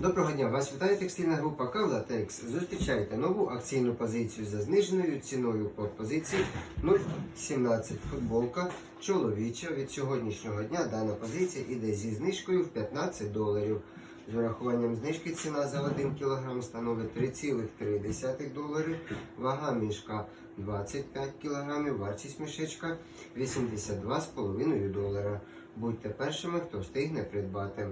Доброго дня! Вас вітає текстильна група Кавлатекс. Зустрічайте нову акційну позицію за зниженою ціною по позиції 0,17 футболка чоловіча. Від сьогоднішнього дня дана позиція іде зі знижкою в 15 доларів. З урахуванням знижки ціна за 1 кг становить 3,3 долари. Вага мішка 25 кг, вартість мішечка 82,5 долара. Будьте першими, хто встигне придбати.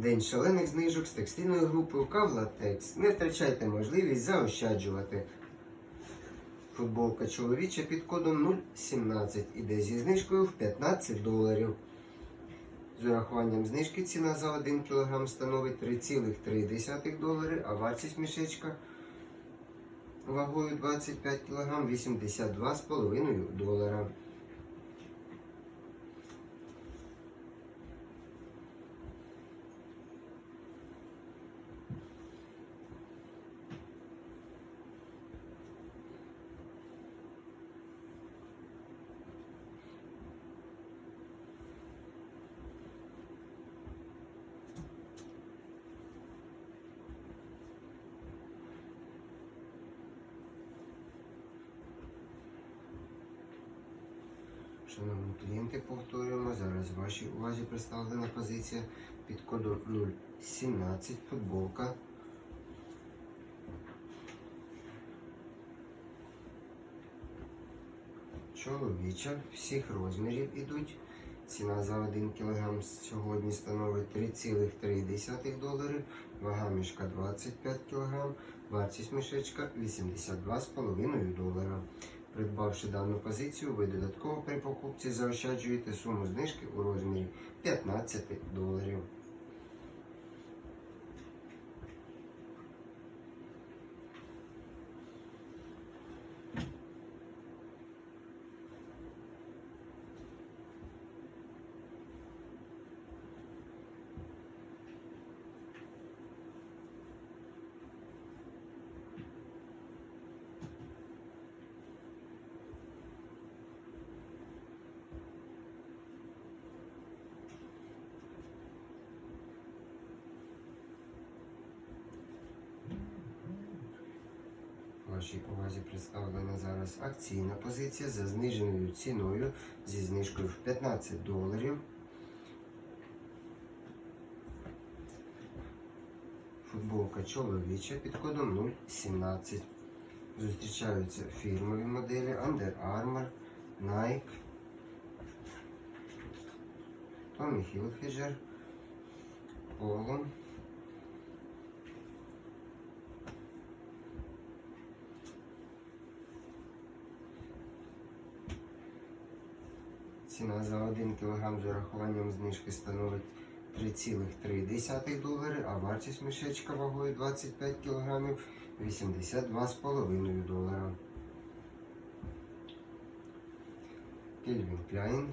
День шалених знижок з текстильною групою Кавлатекс. Не втрачайте можливість заощаджувати. Футболка чоловіча під кодом 017 іде зі знижкою в 15 доларів. З урахуванням знижки ціна за 1 кг становить 3,3 долари, а вартість мішечка вагою 25 кг 82,5 долара. Шановні клієнти, повторюємо, зараз вашій увазі представлена позиція під кодом 017 футболка. Чоловіча всіх розмірів ідуть. Ціна за 1 кг сьогодні становить 3,3 долари, вага мішка 25 кг, вартість мішечка 82,5 долара. Придбавши дану позицію, ви додатково при покупці заощаджуєте суму знижки у розмірі 15 доларів. Вашій увазі представлена зараз акційна позиція за зниженою ціною зі знижкою в 15 доларів. Футболка чоловіча під кодом 017. Зустрічаються фірмові моделі Under Armour, Nike, Tommy Hilfiger, Polo. Ціна за 1 кг з урахуванням знижки становить 3,3 долари, а вартість мішечка вагою 25 кг 82,5 долара. Кельвін Кляйн.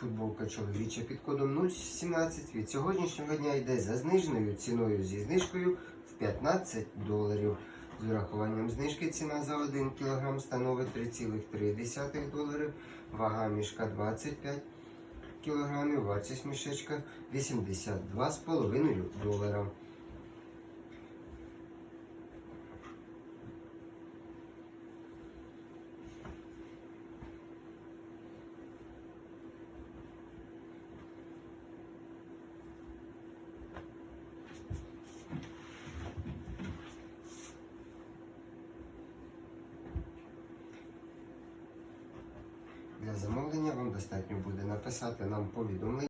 Футболка чоловіча під кодом 017 від сьогоднішнього дня йде за зниженою ціною зі знижкою в 15 доларів. З урахуванням знижки ціна за 1 кг становить 3,3 долари, вага мішка 25 кг, вартість мішечка 82,5 долара. Для замовлення вам достатньо буде написати нам повідомлення.